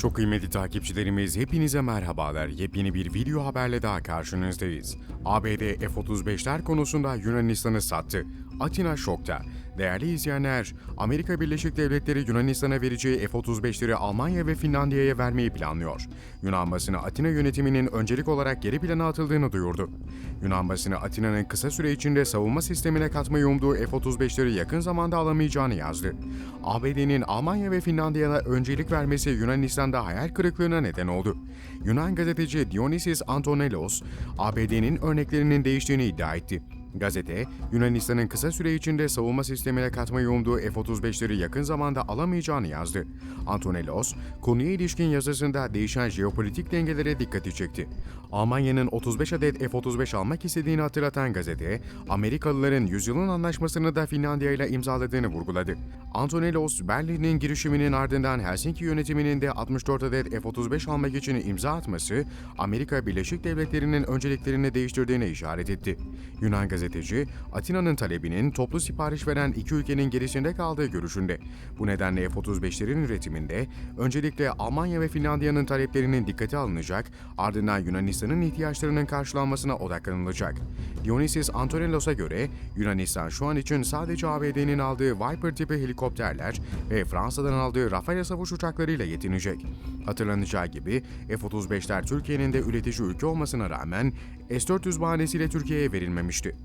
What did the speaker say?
Çok kıymetli takipçilerimiz hepinize merhabalar. Yepyeni bir video haberle daha karşınızdayız. ABD F-35'ler konusunda Yunanistan'ı sattı. Atina şokta. Değerli izleyenler, Amerika Birleşik Devletleri Yunanistan'a vereceği F-35'leri Almanya ve Finlandiya'ya vermeyi planlıyor. Yunan basını Atina yönetiminin öncelik olarak geri plana atıldığını duyurdu. Yunan basını Atina'nın kısa süre içinde savunma sistemine katmayı umduğu F-35'leri yakın zamanda alamayacağını yazdı. ABD'nin Almanya ve Finlandiya'ya öncelik vermesi Yunanistan'da hayal kırıklığına neden oldu. Yunan gazeteci Dionysis Antonelos, ABD'nin örneklerinin değiştiğini iddia etti. Gazete, Yunanistan'ın kısa süre içinde savunma sistemine katmayı umduğu F-35'leri yakın zamanda alamayacağını yazdı. Antonelos, konuya ilişkin yazısında değişen jeopolitik dengelere dikkati çekti. Almanya'nın 35 adet F-35 almak istediğini hatırlatan gazete, Amerikalıların yüzyılın anlaşmasını da Finlandiya ile imzaladığını vurguladı. Antonelos, Berlin'in girişiminin ardından Helsinki yönetiminin de 64 adet F-35 almak için imza atması, Amerika Birleşik Devletleri'nin önceliklerini değiştirdiğine işaret etti. Yunan gazeteci, Atina'nın talebinin toplu sipariş veren iki ülkenin gerisinde kaldığı görüşünde. Bu nedenle F-35'lerin üretiminde öncelikle Almanya ve Finlandiya'nın taleplerinin dikkate alınacak, ardından Yunanistan'ın ihtiyaçlarının karşılanmasına odaklanılacak. Dionysis Antonelos'a göre Yunanistan şu an için sadece ABD'nin aldığı Viper tipi helikopterler ve Fransa'dan aldığı Rafale savaş uçaklarıyla yetinecek. Hatırlanacağı gibi F-35'ler Türkiye'nin de üretici ülke olmasına rağmen S-400 bahanesiyle Türkiye'ye verilmemişti.